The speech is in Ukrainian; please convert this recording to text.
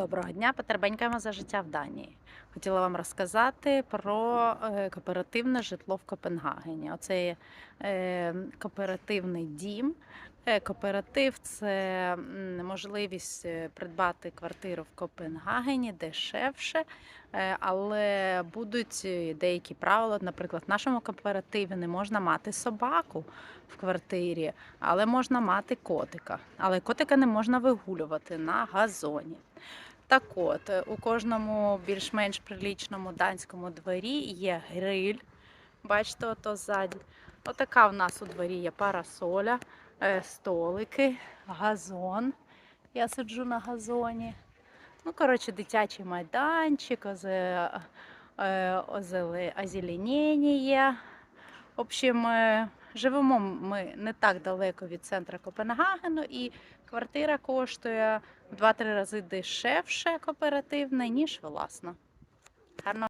Доброго дня, потербенькаємо за життя в Данії. Хотіла вам розказати про е, кооперативне житло в Копенгагені. Оце е, кооперативний дім. Е, Кооператив це можливість придбати квартиру в Копенгагені дешевше, але будуть деякі правила. Наприклад, в нашому кооперативі не можна мати собаку в квартирі, але можна мати котика. Але котика не можна вигулювати на газоні. Так от, е, у кожному більш-менш прилічному данському дворі є гриль. Бачите, ото ззаді. Отака в нас у дворі є парасоля, е, столики, газон. Я сиджу на газоні. Ну, коротше, дитячий майданчик, е, озеле- озеленіння. В общем, живемо ми не так далеко від центру Копенгагену, і квартира коштує в 2-3 рази дешевше кооперативна, ніж власна.